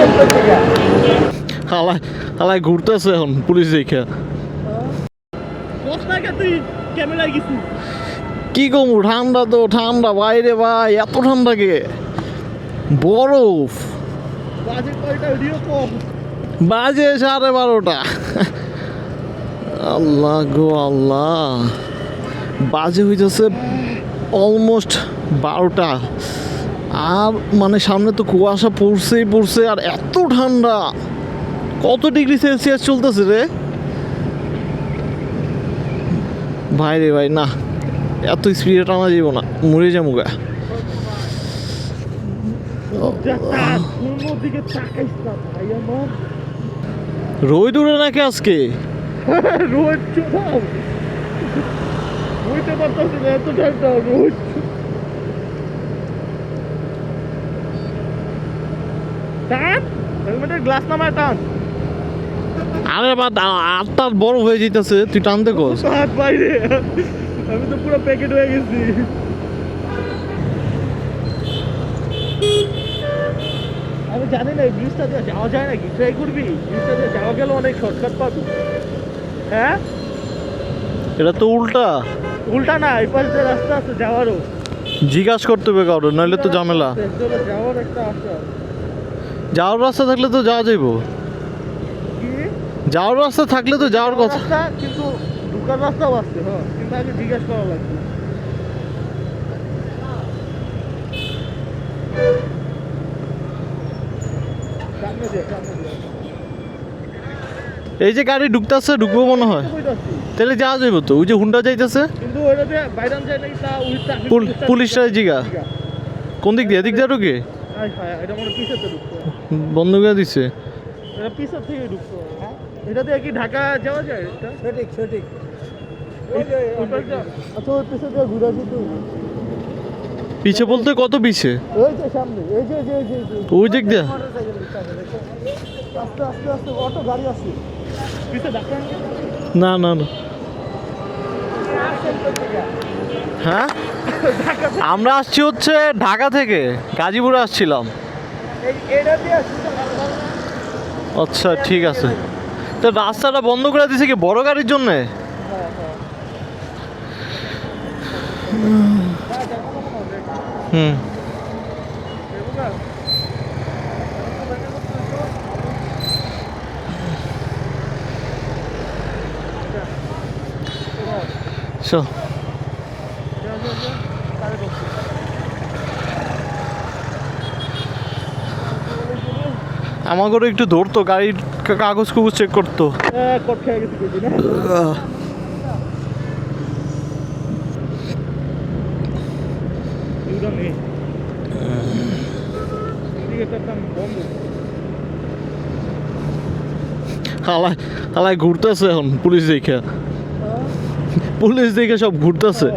হালায় হালায় ঘুরতেছে এখন পুলিশ দেখে। কি কমু ঠান্ডা তো ঠান্ডা বাইরে ভাই এত ঠান্ডা কে? বরফ। বাজে সাড়ে বারোটা। আল্লাহ গো আল্লাহ। বাজে হইতেছে অলমোস্ট বারোটা। আর মানে সামনে তো কুয়াশা পড়ছেই পড়ছে আর এত ঠান্ডা। কত ডিগ্রি সেলসিয়াস চলতেছে রে? ভাই রে ভাই, না, এত স্পিডে টানা যাব না, মরে যাব গা। রোদ উড়ে নাকি আজকে? রোজ চুপাও টান হেলমেটের গ্লাস নামায় টান। আরে বা বড় হয়ে যেতেছে তুই টানতে কস। হাত বাইরে। আমি তো পুরো প্যাকেট হয়ে গেছি। আমি জানি না এই ব্রিজটা দিয়ে যাওয়া যায় নাকি? ট্রাই করবি ব্রিজটা দিয়ে যাওয়া গেলে অনেক শর্টকাট পাবি। হ্যাঁ? এটা তো উল্টা। উল্টা না এই পাশে যে রাস্তা আছে যাওয়ারও। জিজ্ঞাসা করতে হবে কারও নাহলে তো ঝামেলা। যাওয়ার একটা আশা। যাওয়ার রাস্তা থাকলে তো যাওয়া যাইব। যাওয়ার রাস্তা থাকলে তো যাওয়ার কথা। কিন্তু ঢুকার রাস্তাও আছে হ্যাঁ কিন্তু আগে জিজ্ঞাসা করা লাগবে। এই যে গাড়ি ঢুকতেছে ঢুকবো মনে হয়। তাহলে যাওয়া যাইব তো ওই যে হুন্ডা যাইতেছে? পুলিশরা জিগা। কোন দিক দিয়ে? এদিক দিয়ে ঢুকে আয় হায়, এটা মনে হয় ঢুকতো বন্ধ করে দিছে? এটা পিছন থেকে ঢুকতো হ্যাঁ? এটা দিয়ে কি ঢাকা যাওয়া যায় এটা? সঠিক সঠিক। আচ্ছা ওই পিছন দিয়ে ঘুরে আসি পিছে বলতে কত পিছে? ওই যে সামনে এই যে এই যে যে, ওই দিক দিয়ে। আস্তে আস্তে আস্তে অটো গাড়ি পিছে না না না। হ্যাঁ? আমরা আসছি হচ্ছে ঢাকা থেকে, গাজীপুরে আসছিলাম। আচ্ছা ঠিক আছে। তো রাস্তাটা বন্ধ করে দিছে কি বড় গাড়ির জন্যে? হুম। চল আমাকেও একটু ধরতো, গাড়ির কাগজ কুগজ চেক করতো। হালায় হালায় ঘুরতেছে এখন পুলিশ দেখে। পুলিশ দেখে সব ঘুরতেছে।